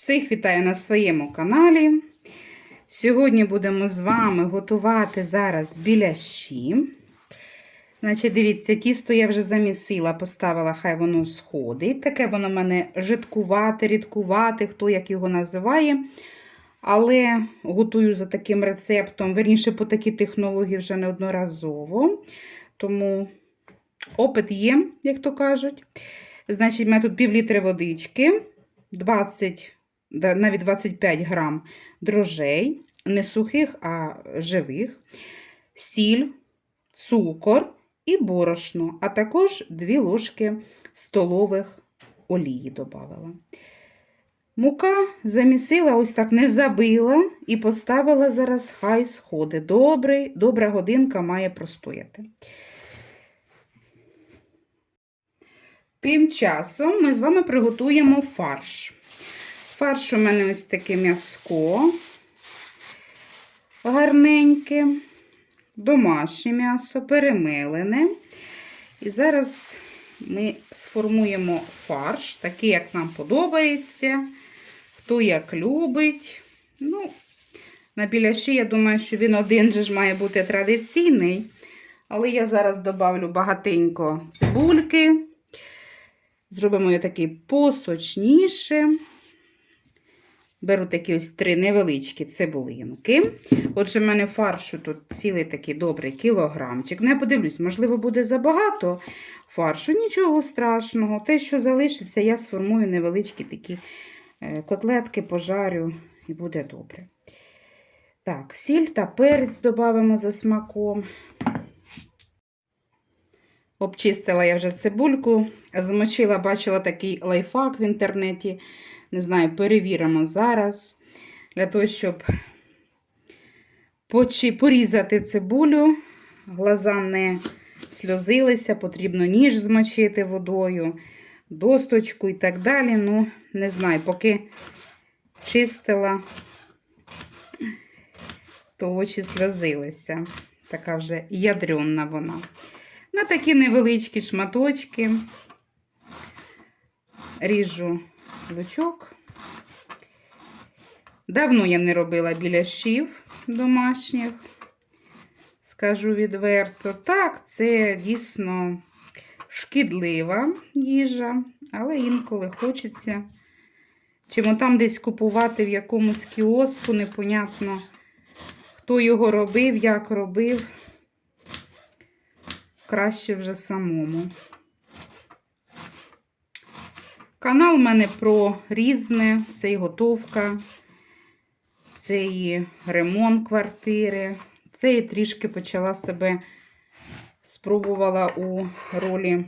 Всіх вітаю на своєму каналі. Сьогодні будемо з вами готувати зараз біляші. Значить, дивіться, тісто я вже замісила, поставила, хай воно сходить. Таке воно в мене жидкувате, рідкувате, хто як його називає. Але готую за таким рецептом, верніше по такій технології вже неодноразово. Тому опит є, як то кажуть. Значить, у мене тут пів літри водички, 20, да, навіть 25 грам дрожжей, не сухих, а живих, сіль, цукор і борошно, а також 2 ложки столових олії додавала. Мука замісила, ось так не забила і поставила зараз хай сходи. Добрий, добра годинка має простояти. Тим часом ми з вами приготуємо фарш. Фарш у мене ось таке м'яско гарненьке, домашнє м'ясо, перемелене. І зараз ми сформуємо фарш, такий, як нам подобається, хто як любить. Ну, на біляші, я думаю, що він один же ж має бути традиційний. Але я зараз добавлю багатенько цибульки. Зробимо його такий посочніше. Беру такі ось три невеличкі цибулинки. Отже, в мене фаршу тут цілий такий добрий кілограмчик. Ну, я подивлюсь, можливо, буде забагато фаршу. Нічого страшного. Те, що залишиться, я сформую невеличкі такі е, котлетки, пожарю і буде добре. Так, сіль та перець додамо за смаком. Обчистила я вже цибульку, змочила, бачила такий лайфхак в інтернеті. Не знаю, перевіримо зараз. Для того, щоб порізати цибулю, глаза не сльозилися, потрібно ніж змочити водою, досточку і так далі. Ну, не знаю, поки чистила, то очі сльозилися. Така вже ядренна вона. На такі невеличкі шматочки ріжу лучок. Давно я не робила біляшів домашніх, скажу відверто. Так, це дійсно шкідлива їжа, але інколи хочеться. Чому там десь купувати в якомусь кіоску, непонятно, хто його робив, як робив краще вже самому. Канал в мене про різне, це і готовка, це і ремонт квартири, це і трішки почала себе спробувала у ролі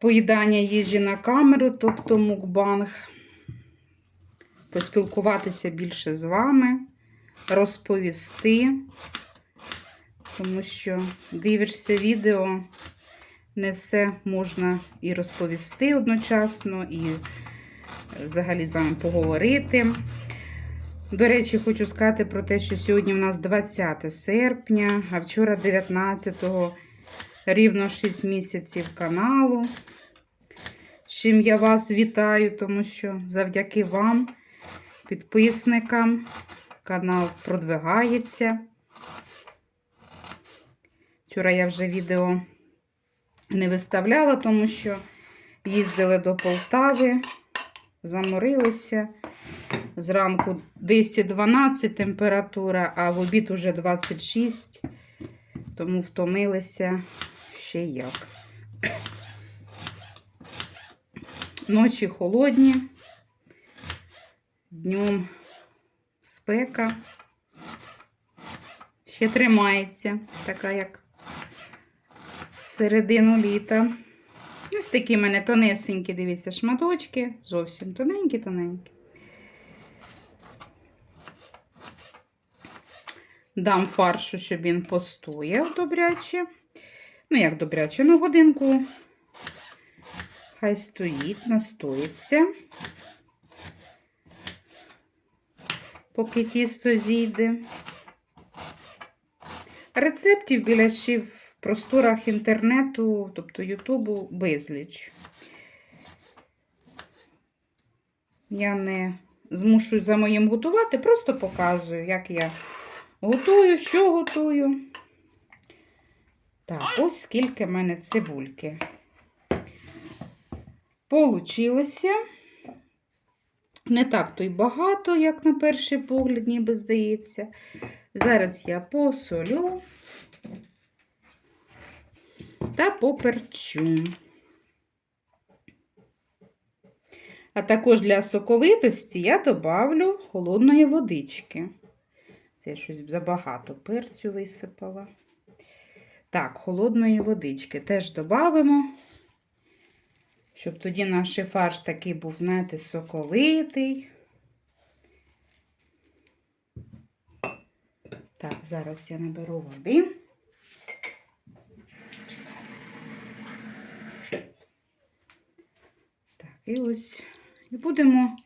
поїдання їжі на камеру, тобто мукбанг, поспілкуватися більше з вами, розповісти тому що дивишся відео, не все можна і розповісти одночасно, і взагалі з вами поговорити. До речі, хочу сказати про те, що сьогодні в нас 20 серпня, а вчора 19-го, рівно 6 місяців каналу. З чим я вас вітаю, тому що завдяки вам, підписникам, канал продвигається. Вчора я вже відео не виставляла, тому що їздили до Полтави, заморилися. Зранку 10-12 температура, а в обід уже 26, тому втомилися ще як. Ночі холодні, днем спека. Ще тримається, така як середину літа. Ось такі в мене тонесенькі, дивіться, шматочки, зовсім тоненькі-тоненькі. Дам фаршу, щоб він постояв добряче. Ну, як добряче, ну, годинку. Хай стоїть, настоїться, поки тісто зійде. Рецептів біляшів просторах інтернету, тобто Ютубу, безліч. Я не змушую за моїм готувати, просто показую, як я готую, що готую. Так, ось скільки в мене цибульки. Получилося. Не так то й багато, як на перший погляд, ніби здається. Зараз я посолю та поперчу. А також для соковитості я добавлю холодної водички. Це я щось забагато перцю висипала. Так, холодної водички теж додамо, щоб тоді наш фарш такий був, знаєте, соковитий. Так, зараз я наберу води. Так, і ось і будемо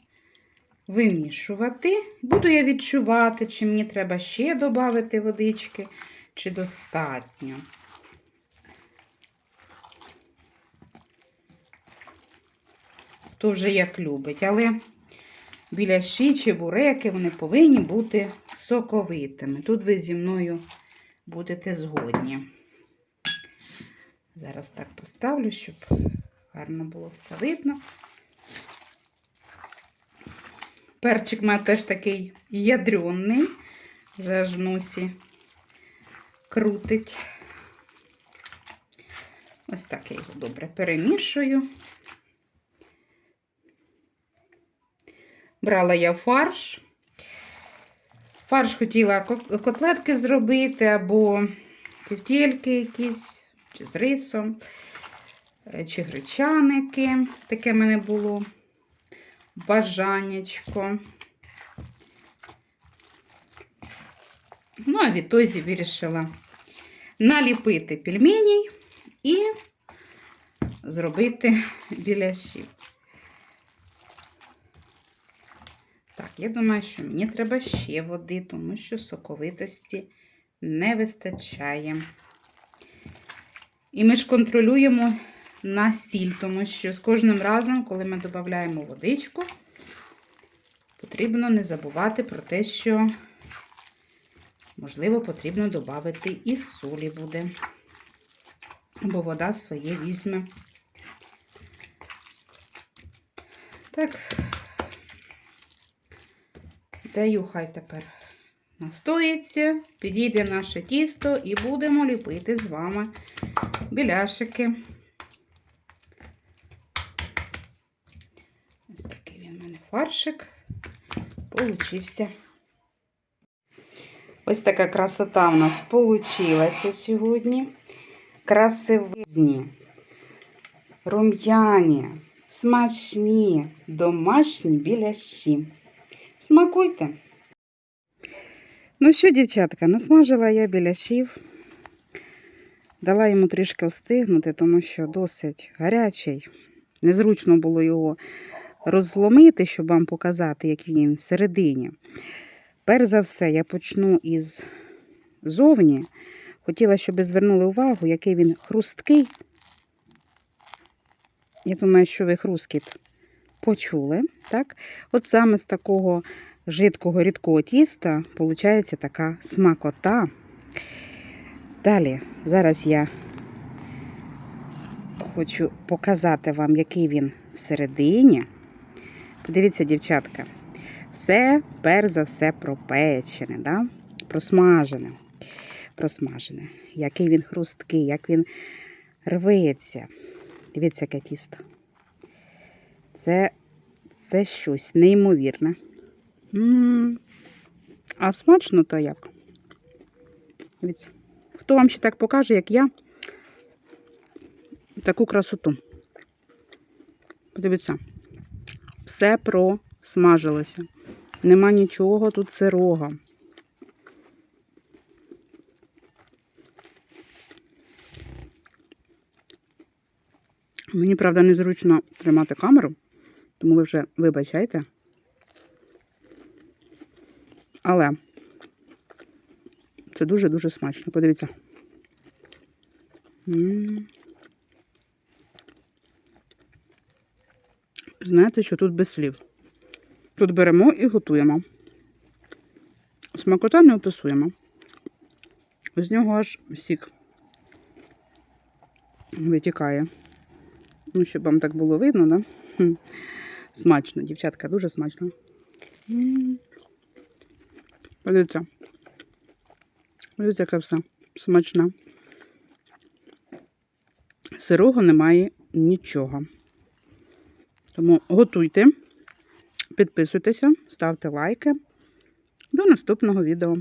вимішувати. Буду я відчувати, чи мені треба ще додати водички, чи достатньо. Хто вже як любить, але біляші чи буреки вони повинні бути соковитими. Тут ви зі мною будете згодні. Зараз так поставлю, щоб гарно було все видно. Перчик має теж такий ядрений, вже в носі крутить. Ось так я його добре перемішую. Брала я фарш. Фарш хотіла котлетки зробити, або тівтєльки якісь, чи з рисом, е, чи гречаники. Таке в мене було бажаннячко. Ну, а відтоді вирішила наліпити пельменей і зробити біляшів. Так, я думаю, що мені треба ще води, тому що соковитості не вистачає. І ми ж контролюємо на сіль, тому що з кожним разом, коли ми додаємо водичку, потрібно не забувати про те, що, можливо, потрібно додати і солі буде, бо вода своє візьме. Так, даю хай тепер настоїться, підійде наше тісто і будемо ліпити з вами біляшики. Ось такий він у мене фаршик получився. Ось така красота в нас получилася сьогодні. Красивизні, рум'яні, смачні, домашні біляші. Смакуйте! Ну що, дівчатка, насмажила я біляшів. Дала йому трішки остигнути, тому що досить гарячий. Незручно було його розломити, щоб вам показати, як він всередині. Перш за все, я почну із зовні. Хотіла, щоб ви звернули увагу, який він хрусткий. Я думаю, що ви хрускіт почули. Так? От саме з такого жидкого рідкого тіста виходить така смакота. Далі, зараз я хочу показати вам, який він всередині. Подивіться, дівчатка, все, перш за все, пропечене, да? просмажене. Просмажене. Який він хрусткий, як він рветься. Дивіться, яке тісто. Це, це щось неймовірне. М -м -м. А смачно то як? Дивіться. Хто вам ще так покаже, як я, таку красоту? Подивіться, все просмажилося. Нема нічого тут сирого. Мені, правда, незручно тримати камеру, тому ви вже вибачайте. Але це дуже-дуже смачно. Подивіться. М. Знаєте, що тут без слів. Тут беремо і готуємо. Смакота не описуємо. З нього аж сік витікає. Ну, щоб вам так було видно, да? Смачно, дівчатка, дуже смачно. Подивіться. Подивіться, яке все смачне. Сирого немає нічого. Тому готуйте, підписуйтеся, ставте лайки. До наступного відео.